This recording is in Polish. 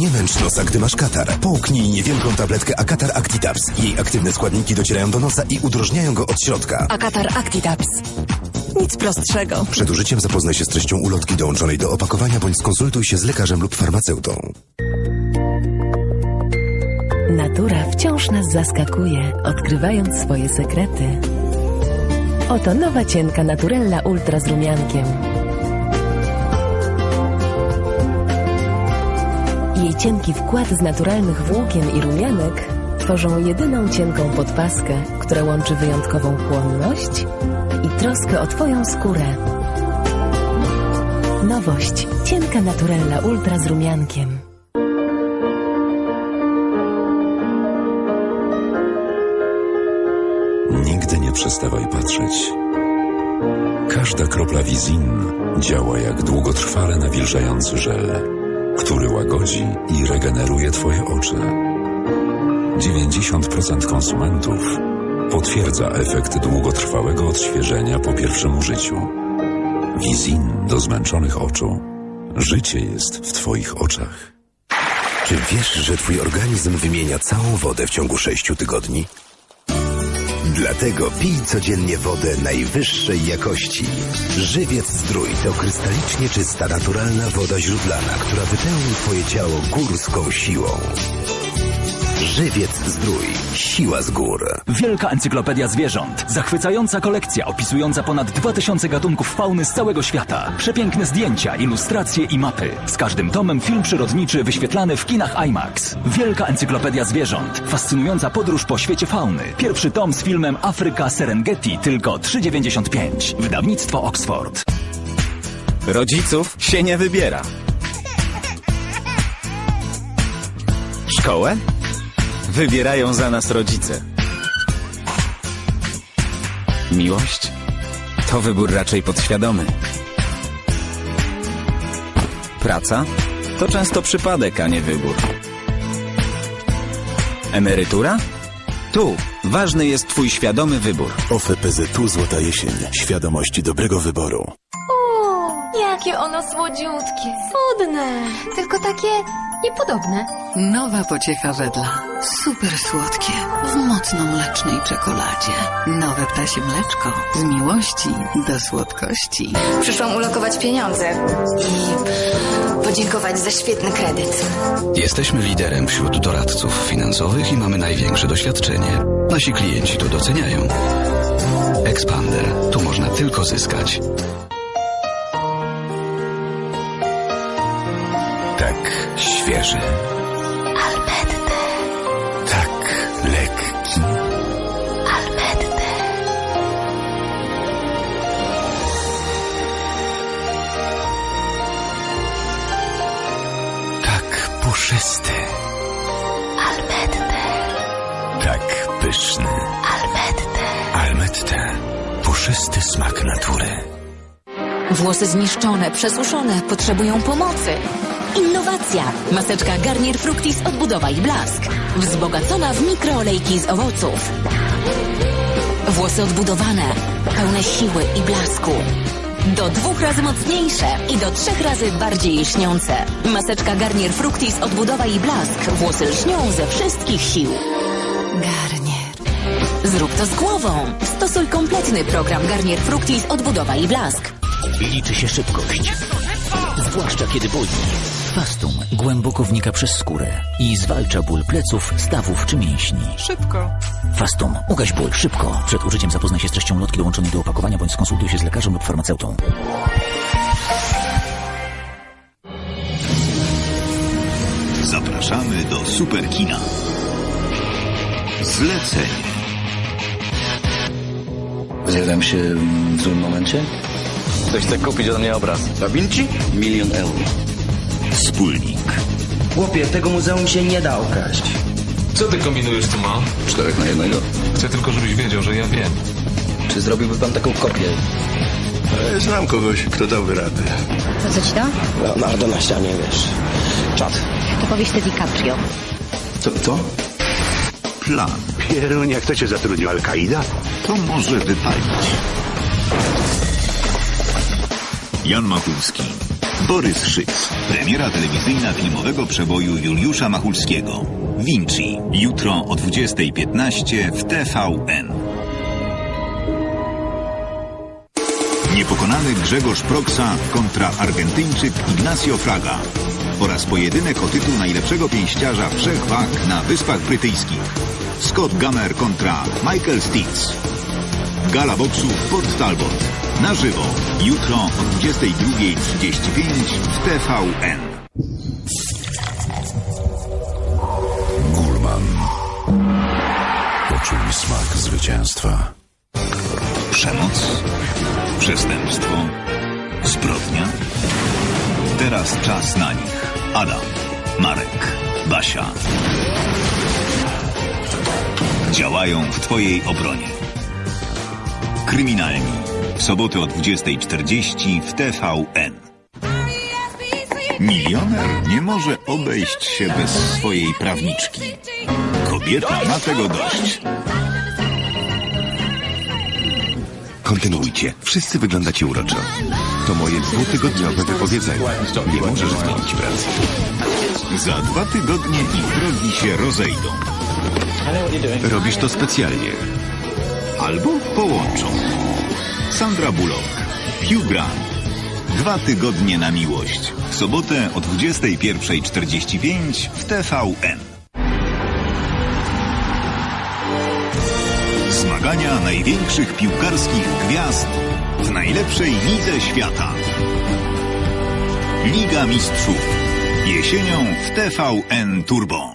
Nie męcz nosa, gdy masz katar. Połknij niewielką tabletkę Akatar Actitaps. Jej aktywne składniki docierają do nosa i udrożniają go od środka. Akatar Actitaps. Nic prostszego. Przed użyciem zapoznaj się z treścią ulotki dołączonej do opakowania bądź skonsultuj się z lekarzem lub farmaceutą. Natura wciąż nas zaskakuje, odkrywając swoje sekrety. Oto nowa cienka Naturella Ultra z rumiankiem. Jej cienki wkład z naturalnych włókien i rumianek tworzą jedyną cienką podpaskę, która łączy wyjątkową chłonność i troskę o Twoją skórę. Nowość. Cienka Naturella Ultra z rumiankiem. Nigdy nie przestawaj patrzeć. Każda kropla Wizin działa jak długotrwale nawilżający żel, który łagodzi i regeneruje Twoje oczy. 90% konsumentów potwierdza efekt długotrwałego odświeżenia po pierwszym użyciu. Wizin do zmęczonych oczu. Życie jest w Twoich oczach. Czy wiesz, że twój organizm wymienia całą wodę w ciągu 6 tygodni? Dlatego pij codziennie wodę najwyższej jakości. Żywiec Zdrój to krystalicznie czysta, naturalna woda źródlana, która wypełni twoje ciało górską siłą. Żywiec Zdrój. Siła z gór. Wielka encyklopedia zwierząt. Zachwycająca kolekcja opisująca ponad 2000 gatunków fauny z całego świata. Przepiękne zdjęcia, ilustracje i mapy. Z każdym tomem film przyrodniczy wyświetlany w kinach IMAX. Wielka encyklopedia zwierząt. Fascynująca podróż po świecie fauny. Pierwszy tom z filmem Afryka Serengeti tylko 3,95. Wydawnictwo Oxford. Rodziców się nie wybiera. Szkołę? Wybierają za nas rodzice. Miłość? To wybór raczej podświadomy. Praca? To często przypadek, a nie wybór. Emerytura? Tu ważny jest Twój świadomy wybór. OFE PZU Złota Jesień. Świadomość dobrego wyboru. O, jakie ono słodziutkie. Cudne. Tylko takie niepodobne. Nowa pociecha wedla. Super słodkie. W mocno mlecznej czekoladzie. Nowe ptasie mleczko. Z miłości do słodkości. Przyszłam ulokować pieniądze i podziękować za świetny kredyt. Jesteśmy liderem wśród doradców finansowych i mamy największe doświadczenie. Nasi klienci to doceniają. Expander. Tu można tylko zyskać. Tak świeży. Alpette. Tak lekki. Alpette. Tak puszysty. Alpette. Tak pyszny. Alpette. Almette. Puszysty smak natury. Włosy zniszczone, przesuszone, potrzebują pomocy. Innowacja! Maseczka Garnier Fructis Odbudowa i Blask. Wzbogacona w mikroolejki z owoców. Włosy odbudowane, pełne siły i blasku. Do dwóch razy mocniejsze i do trzech razy bardziej lśniące. Maseczka Garnier Fructis Odbudowa i Blask. Włosy lśnią ze wszystkich sił. Garnier. Zrób to z głową. Stosuj kompletny program Garnier Fructis Odbudowa i Blask. Liczy się szybkość. Zwłaszcza kiedy boli. Fastum głęboko wnika przez skórę i zwalcza ból pleców, stawów czy mięśni. Szybko. Fastum, ugaś ból szybko. Przed użyciem zapoznaj się z treścią lotki dołączonej do opakowania bądź skonsultuj się z lekarzem lub farmaceutą. Zapraszamy do Superkina. Zlecenie. Zjadłem się w złym momencie? Ktoś chce kupić ode mnie obraz. Da Vinci? Milion euro. Wspólnik. Chłopie, tego muzeum się nie da okraść. Co ty kombinujesz, tu ma? Czterech na jednego. Chcę tylko, żebyś wiedział, że ja wiem. Czy zrobiłby pan taką kopię? E, Znam kogoś, kto dałby radę. To co ci to? Leonardo na ścianie, wiesz. Czad. To powiesz te DiCaprio. Co? co? Plan. Pierunia, kto cię zatrudnił? Al-Kaida? To może wypalić. Jan Machulski. Borys Szyc. Premiera telewizyjna filmowego przeboju Juliusza Machulskiego. Vinci. Jutro o 20.15 w TVN. Niepokonany Grzegorz Proksa kontra Argentyńczyk Ignacio Fraga oraz pojedynek o tytuł najlepszego pięściarza wszech wag na Wyspach Brytyjskich. Scott Gummer kontra Michael Stitz. Gala boksu Port Talbot. Na żywo. Jutro o 22.35 w TVN. Gulman. Poczuj smak zwycięstwa. Przemoc? Przestępstwo? Zbrodnia? Teraz czas na nich. Adam, Marek, Basia. Działają w Twojej obronie. Kryminalni. W sobotę o 20.40 w TVN. Milioner nie może obejść się bez swojej prawniczki. Kobieta ma tego dość. Kontynuujcie. Wszyscy wyglądacie uroczo. To moje dwutygodniowe wypowiedzenie. Nie możesz zmienić pracy. Za dwa tygodnie ich drogi się rozejdą. Robisz to specjalnie. Albo połączą. Sandra Bullock, Hugh Grant. Dwa tygodnie na miłość. W sobotę o 21.45 w TVN. Zmagania największych piłkarskich gwiazd w najlepszej lidze świata. Liga Mistrzów. Jesienią w TVN Turbo.